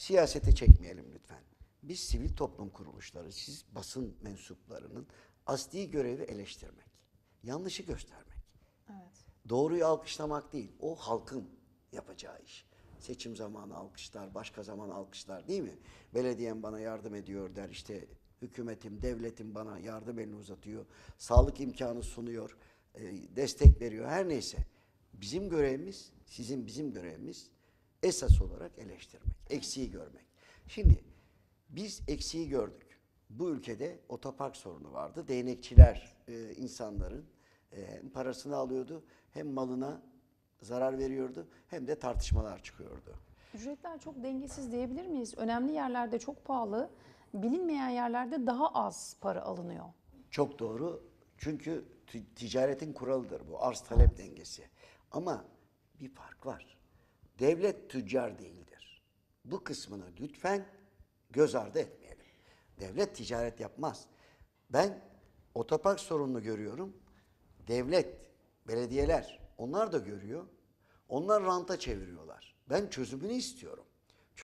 Siyasete çekmeyelim lütfen. Biz sivil toplum kuruluşları, siz basın mensuplarının asli görevi eleştirmek. Yanlışı göstermek. Evet. Doğruyu alkışlamak değil. O halkın yapacağı iş. Seçim zamanı alkışlar, başka zaman alkışlar değil mi? Belediyem bana yardım ediyor der. İşte hükümetim, devletim bana yardım elini uzatıyor. Sağlık imkanı sunuyor. e, destek veriyor. Her neyse. Bizim görevimiz, sizin bizim görevimiz esas olarak eleştirmek. Eksiği görmek. Şimdi biz eksiği gördük. Bu ülkede otopark sorunu vardı. Değnekçiler e, insanların e, hem parasını alıyordu hem malına zarar veriyordu hem de tartışmalar çıkıyordu. Ücretler çok dengesiz diyebilir miyiz? Önemli yerlerde çok pahalı, bilinmeyen yerlerde daha az para alınıyor. Çok doğru. Çünkü ti- ticaretin kuralıdır bu. Arz talep dengesi. Ama bir fark var. Devlet tüccar değildir. Bu kısmını lütfen göz ardı etmeyelim. Devlet ticaret yapmaz. Ben otopark sorununu görüyorum. Devlet, belediyeler onlar da görüyor. Onlar ranta çeviriyorlar. Ben çözümünü istiyorum.